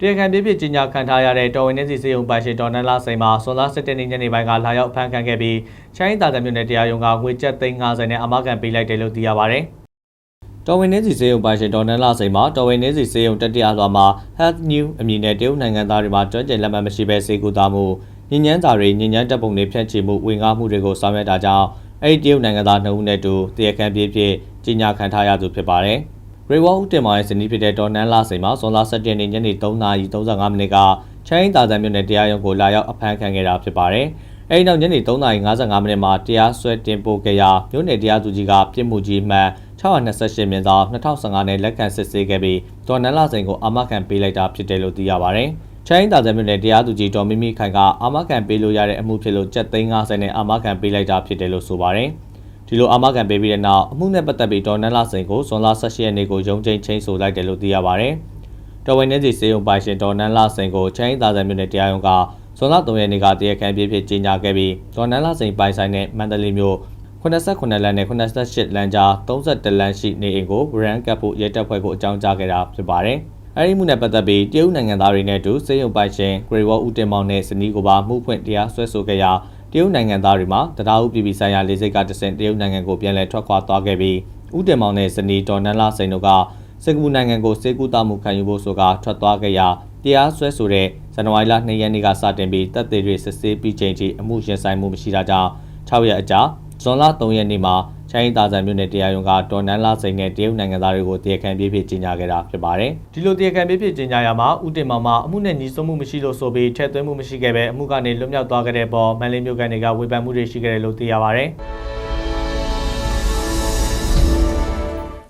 တရားခံပြည့်ပြည့်ကြီးညာခံထားရတဲ့တော်ဝင်နေစီစေယုံပိုင်ရှင်ဒေါ်နန်လာစိန်မှာဆွန်လာစစ်တဲ့နေ့ညနေပိုင်းကလာရောက်အဖမ်းခံခဲ့ပြီးချိုင်းတာတမြို့နယ်တရားရုံးကငွေကျပ်သိန်း50နဲ့အမကန်ပေးလိုက်တယ်လို့သိရပါဗျ။တော်ဝင်နေစီစေယုံပိုင်ရှင်ဒေါ်နန်လာစိန်မှာတော်ဝင်နေစီစေယုံတတိယလွှာမှာ Health New အမည်နဲ့တရုတ်နိုင်ငံသားတွေမှာကျွမ်းကျင်လက်မှတ်မရှိဘဲစေကူတာမှုညဉ့်ညမ်းစာတွေညဉ့်ညမ်းတပ်ပုံတွေဖြန့်ချီမှုဝင်ကားမှုတွေကိုဆောင်ရွက်တာကြောင့်အဲ့ဒီတရုတ်နိုင်ငံသား2ဦးနဲ့တူတရားခံပြည့်ပြည့်ကြီးညာခံထားရသူဖြစ်ပါတယ်။ ရေဝေါဦးတင်မောင်ရဲ့ဇနီးဖြစ်တဲ့ဒေါ်နန်းလာစိန်မှာဇွန်လ17ရက်နေ့ညနေ3:35မိနစ်ကချိုင်းတာဇန်မြို့နယ်တရားရုံးကိုလာရောက်အဖမ်းခံခဲ့တာဖြစ်ပါတယ်။အဲဒီနောက်ညနေ3:55မိနစ်မှာတရားစွဲတင်ပို့ခဲ့ရာမြို့နယ်တရားသူကြီးကပြစ်မှုကြီးမှန်628မြင်းဆောင်2015နဲ့လက်ခံစစ်ဆေးခဲ့ပြီးဒေါ်နန်းလာစိန်ကိုအာမခံပေးလိုက်တာဖြစ်တယ်လို့သိရပါတယ်။ချိုင်းတာဇန်မြို့နယ်တရားသူကြီးဒေါ်မီမီခိုင်ကအာမခံပေးလို့ရတဲ့အမှုဖြစ်လို့ကျပ်သိန်း50နဲ့အာမခံပေးလိုက်တာဖြစ်တယ်လို့ဆိုပါတယ်။ ဒီလိုအာမခံပေးပြီးတဲ့နောက်အမှုနဲ့ပတ်သက်ပြီးဒေါ်နန်းလာစိန်ကိုဇွန်လ18ရက်နေ့ကိုရုံးချင်းချင်းဆိုလိုက်တယ်လို့သိရပါဗျ။တော်ဝင်နေစီစေယုံပိုင်ရှင်ဒေါ်နန်းလာစိန်ကိုချိုင်းသာဆန်မြို့နယ်တရားရုံးကဇွန်လ3ရက်နေ့ကတရားခံပြည့်ဖြစ်ကြီးညာခဲ့ပြီးဒေါ်နန်းလာစိန်ပိုင်ဆိုင်တဲ့မန္တလေးမြို့89လမ်းနဲ့88လမ်းကြား31လမ်းရှိနေအိမ်ကိုရန်ကပ်ဖို့ရဲတပ်ဖွဲ့ကိုအကြောင်းကြားခဲ့တာဖြစ်ပါတယ်။အဲဒီမှုနဲ့ပတ်သက်ပြီးတရုတ်နိုင်ငံသားတွေနဲ့အတူစေယုံပိုင်ရှင်ဂရေဝေါဦးတင်မောင်နဲ့ဇနီးကိုပါမှုဖွင့်တရားစွဲဆိုခဲ့ရာ တရုတ်နိုင်ငံသားတွေမှာတရားဥပဒေဆိုင်ရာလေးစိတ်ကတဆင့်တရုတ်နိုင်ငံကိုပြန်လည်ထွက်ခွာသွားခဲ့ပြီးဦးတင်မောင်နဲ့ဇနီးဒေါ်နန်းလာစိန်တို့ကစင်ကာပူနိုင်ငံကိုစေကူတာမှုခံယူဖို့ဆိုကထွက်သွားခဲ့ရာတရားစွဲဆိုတဲ့ဇန်နဝါရီလ2ရက်နေ့ကစတင်ပြီးတပ်သေးတွေစစ်ဆေးပြီးချိန်ထိအမှုရင်ဆိုင်မှုမရှိတာကြောင့်6ရက်အကြာဇွန်လ3ရက်နေ့မှာ ချိုင်းသားဆန်မြို့နယ်တရားရုံးကဒေါ်နန်းလာစိန်နဲ့တရုတ်နိုင်ငံသားတွေကိုတရားခံပြေးဖြစ်ကြီးညာခဲ့တာဖြစ်ပါတယ်။ဒီလိုတရားခံပြေးဖြစ်ကြီးညာရမှာဦးတင်မောင်မှာအမှုနဲ့ညီစွမှုမရှိလို့ဆိုပြီးထည့်သွင်းမှုမရှိခဲ့ပဲအမှုကနေလွတ်မြောက်သွားခဲ့တဲ့ပေါ်မန်လေးမြို့ကန်တွေကဝေဖန်မှုတွေရှိခဲ့တယ်လို့သိရပါတယ်။